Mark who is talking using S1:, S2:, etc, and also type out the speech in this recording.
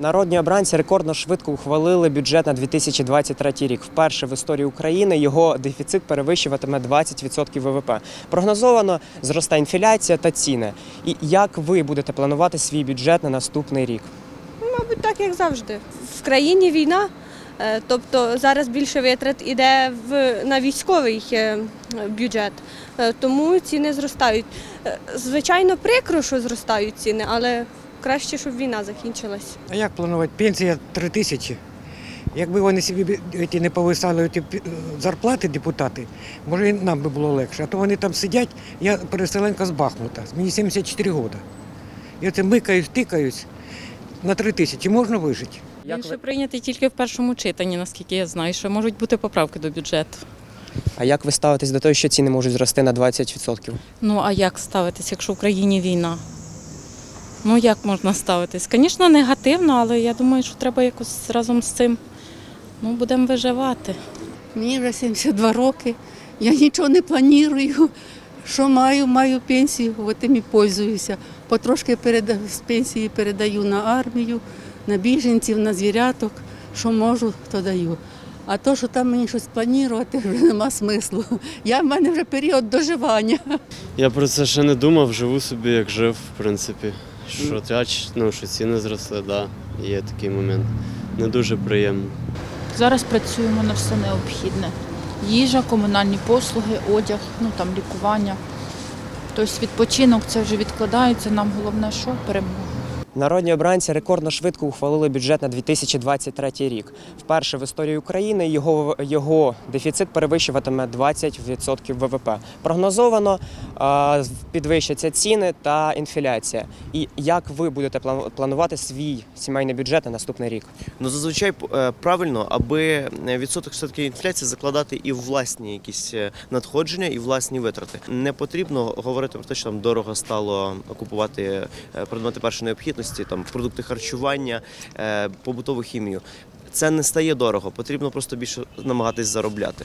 S1: Народні обранці рекордно швидко ухвалили бюджет на 2023 рік. Вперше в історії України його дефіцит перевищуватиме 20% ВВП. Прогнозовано зросте інфляція та ціни. І як ви будете планувати свій бюджет на наступний рік?
S2: Мабуть, так як завжди. В країні війна, е, тобто зараз більше витрат іде в, на військовий е, бюджет, Е, тому ціни зростають. Звичайно, прикро, що зростають ціни, але краще, щоб війна закінчилась.
S3: А як планувати? Пенсія 3 тисячі. Якби вони собі бі- не повисали ті зарплати депутати, може і нам би було легше. А то вони там сидять, я переселенка з Бахмута, мені 74 роки. І оце микаюсь, тикаюсь на 3 тисячі можна вижити.
S4: Він ще прийнятий тільки в першому читанні, наскільки я знаю, що можуть бути поправки до бюджету.
S1: А як ви ставитесь до того, що ціни можуть зрости на 20%?
S4: Ну а як ставитись, якщо в країні війна? Ну як можна ставитись? Звісно, негативно, але я думаю, що треба якось разом з цим ну, будемо виживати.
S5: Мені вже 72 роки. Я нічого не планую. Що маю, маю пенсію, от тим і пользуюся. Потрошки переда... з пенсії передаю на армію, на біженців, на звіряток. Що можу, то даю. А то, що там мені щось планувати, вже нема смислу. Я в мене вже період доживання.
S6: Я про це ще не думав, живу собі як жив, в принципі. Що, тяч, ну, що ціни зросли, да, є такий момент. Не дуже приємно.
S7: Зараз працюємо на все необхідне. Їжа, комунальні послуги, одяг, ну там лікування. Тобто відпочинок це вже відкладається. Нам головне, що перемога.
S1: Народні обранці рекордно швидко ухвалили бюджет на 2023 рік. Вперше в історії України його, його дефіцит перевищуватиме 20% ВВП. Прогнозовано а, підвищаться ціни та інфляція. І як ви будете планувати свій сімейний бюджет на наступний рік?
S8: Ну зазвичай е, правильно, аби е, відсоток все-таки інфляції закладати і в власні якісь е, надходження, і власні витрати. Не потрібно говорити про те, що там дорого стало купувати е, предмети першої необхідності, там продукти харчування, е, побутову хімію. Це не стає дорого, потрібно просто більше намагатись заробляти.